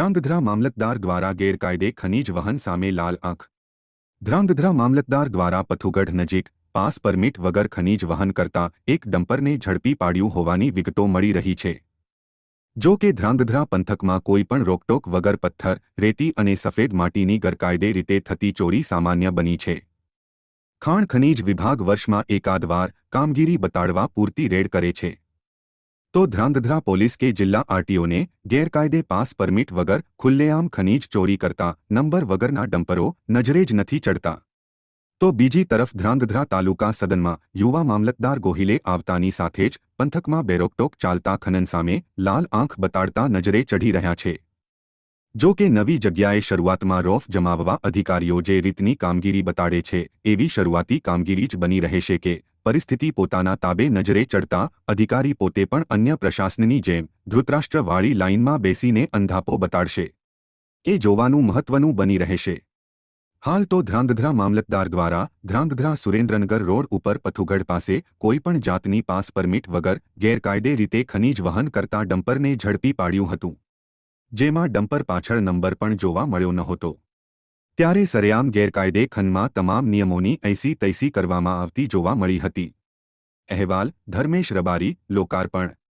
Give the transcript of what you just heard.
ધ્રાંગધ્રા મામલતદાર દ્વારા ગેરકાયદે ખનીજ વહન સામે લાલ આંખ. ધ્રાંગધ્રા મામલતદાર દ્વારા પથુગઢ નજીક પાસ પરમિટ વગર ખનીજ વહન કરતા એક ડમ્પરને ઝડપી પાડ્યું હોવાની વિગતો મળી રહી છે. જો કે ધ્રાંગધ્રા પંથકમાં કોઈ પણ રોકટોક વગર પથ્થર, રેતી અને સફેદ માટીની ગેરકાયદે રીતે થતી ચોરી સામાન્ય બની છે. ખાણ ખનીજ વિભાગ વર્ષમાં એકાદ વાર કામગીરી બતાડવા પૂરતી રેડ કરે છે. તો ધ્રાંગધ્રા પોલીસ કે જિલ્લા આરટીઓને ગેરકાયદે પાસ પરમિટ વગર ખુલ્લેઆમ ખનીજ ચોરી કરતા નંબર વગરના ડમ્પરો નજરે જ નથી ચડતા. તો બીજી તરફ ધ્રાંગધ્રા તાલુકા સદનમાં યુવા મામલતદાર ગોહિલે આવતાની સાથે જ પંથકમાં બેરોકટોક ચાલતા ખનન સામે લાલ આંખ બતાડતા નજરે ચઢી રહ્યા છે. જો કે નવી જગ્યાએ શરૂઆતમાં રોફ જમાવવા અધિકારીઓ જે રીતની કામગીરી બતાડે છે, એવી શરૂઆતી કામગીરી જ બની રહેશે કે પરિસ્થિતિ પોતાના તાબે નજરે ચડતા, અધિકારી પોતે પણ અન્ય પ્રશાસનની જેમ ધૃતરાષ્ટ્રવાળી લાઇનમાં બેસીને અંધાપો બતાડશે એ જોવાનું મહત્વનું બની રહેશે. હાલ તો ધ્રાંગધ્રા મામલતદાર દ્વારા ધ્રાંગધ્રા સુરેન્દ્રનગર રોડ ઉપર પથુગઢ પાસે કોઈપણ જાતની પાસ પરમિટ વગર ગેરકાયદે રીતે ખનીજ વહન કરતા ડમ્પરને ઝડપી પાડ્યું હતું. જેમાં ડમ્પર પાછળ નંબર પણ જોવા મળ્યો નહોતો. ત્યારે સરેઆમ ગેરકાયદે ખનમાં તમામ નિયમોની ઐસી તૈસી કરવામાં આવતી જોવા મળી હતી. અહેવાલ, ધર્મેશ રબારી, લોકાર્પણ.